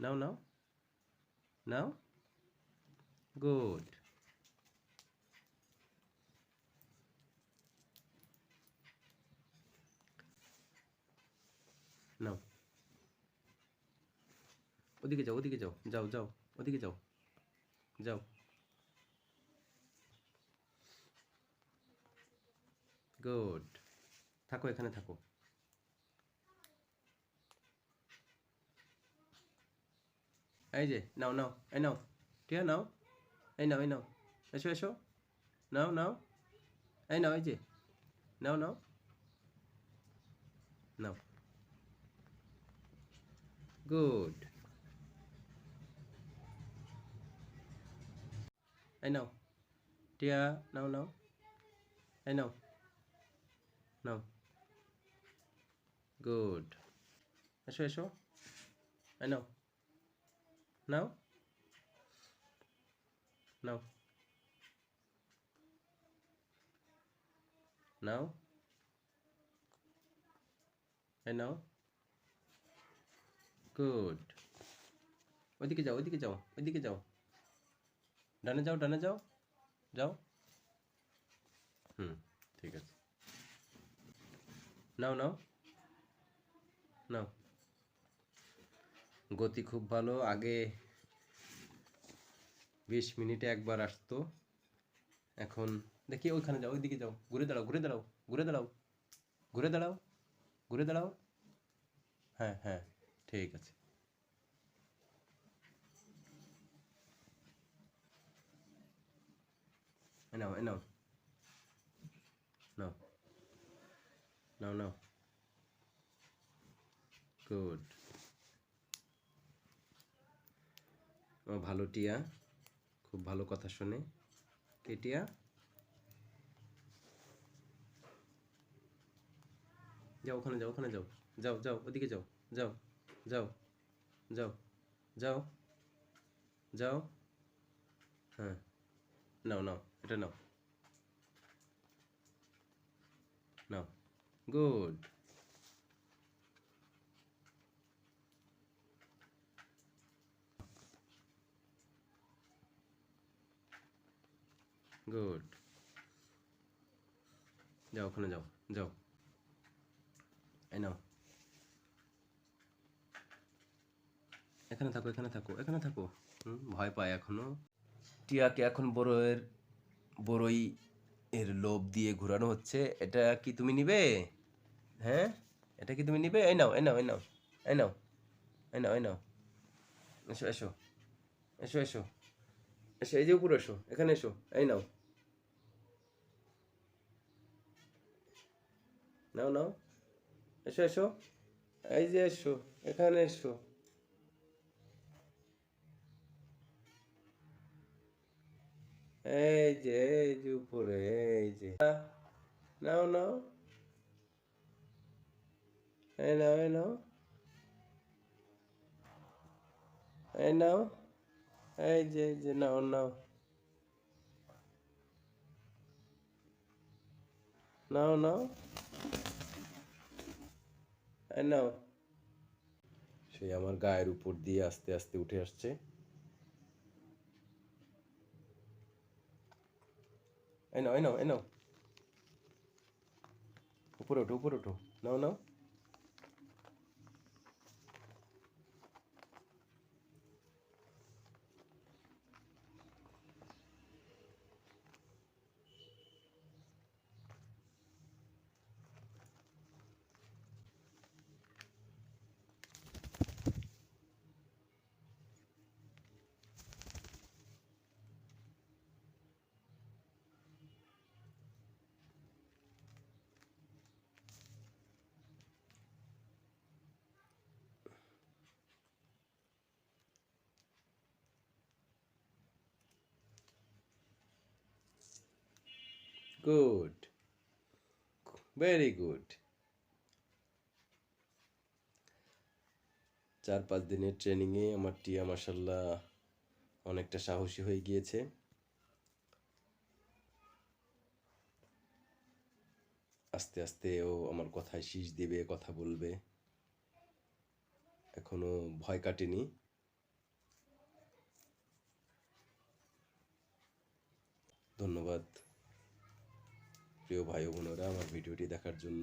নাও নাও। নাও। গুড। নাও। ওদিকে যাও ওদিকে যাও। যাও যাও। ওদিকে যাও। যাও। গুড। থাকো, এখানে থাকো। এই যে নাও নাও এই নাও ঠিক আছে নাও এই নাও এই নাও এসো এসো নাও নাও এই নাও এই যে নাও নাও নাও গুড এই নাও টিয়া নাও নাও এই নাও নাও গুড এসো এসো এই নাও নাও নাও নাও এই নাও গুড ওইদিকে যাও ওইদিকে যাও ওইদিকে যাও। ডানে যাও ডানে যাও যাও। হুম, ঠিক আছে। নাও নাও। নাও। গতি খুব ভালো। আগে বিশ মিনিটে একবার আসতো। এখন দেখি ওইখানে যাও, ওইদিকে যাও। ঘুরে দাঁড়াও ঘুরে দাঁড়াও ঘুরে দাঁড়াও ঘুরে দাঁড়াও ঘুরে দাঁড়াও। হ্যাঁ হ্যাঁ ঠিক আছে। নাও নাও। নাও। নাও নাও। গুড। ভালো টিয়া। খুব ভালো কথা শোনে। কে টিয়া? যাও ওখানে যাও ওখানে যাও। যাও যাও, ওদিকে যাও। যাও যাও যাও যাও যাও। হ্যাঁ নাও নাও, এটা নাও। নাও। গুড। গুড যাও, ওখানে যাও যাও। এই নাও। এখানে থাকো এখানে থাকো এখানে থাকো। হুম, ভয় পায় এখনও। টিয়াকে এখন বড়ের বড়ই এর লোভ দিয়ে ঘোরানো হচ্ছে। এটা কি তুমি নিবে? হ্যাঁ? এটা কি তুমি নিবে? এই নাও এই নাও এই নাও এই নাও এই নাও এই নাও। এসো এসো এসো এসো। এসো এই যে উপরে এসো, এখানে এসো, এই নাও। নাও নাও। এসো এসো। এই যে এসো, এখানে এসো। এই যে এই যে উপরে, এই যে। নাও নাও। এই নাও এই নাও। এই নাও। এই যে যে, নাও নাও। নাও নাও। নাও। সে আমার গায়ের উপর দিয়ে আস্তে আস্তে উঠে আসছে। এই নাও এই নাও এই নাও। উপরে ওঠো উপরে ওঠো। নাও নাও। গুড ভেরি গুড চার পাঁচ দিনের ট্রেনিংয়ে আমার টিয়া মাসাল্লাহ অনেকটা সাহসী হয়ে গিয়েছে। আস্তে আস্তে ও আমার কথায় শীষ দিবে, কথা বলবে। এখনও ভয় কাটেনি। ধন্যবাদ। প্রিয় ভাই বোনেরা আমার ভিডিওটি দেখার জন্য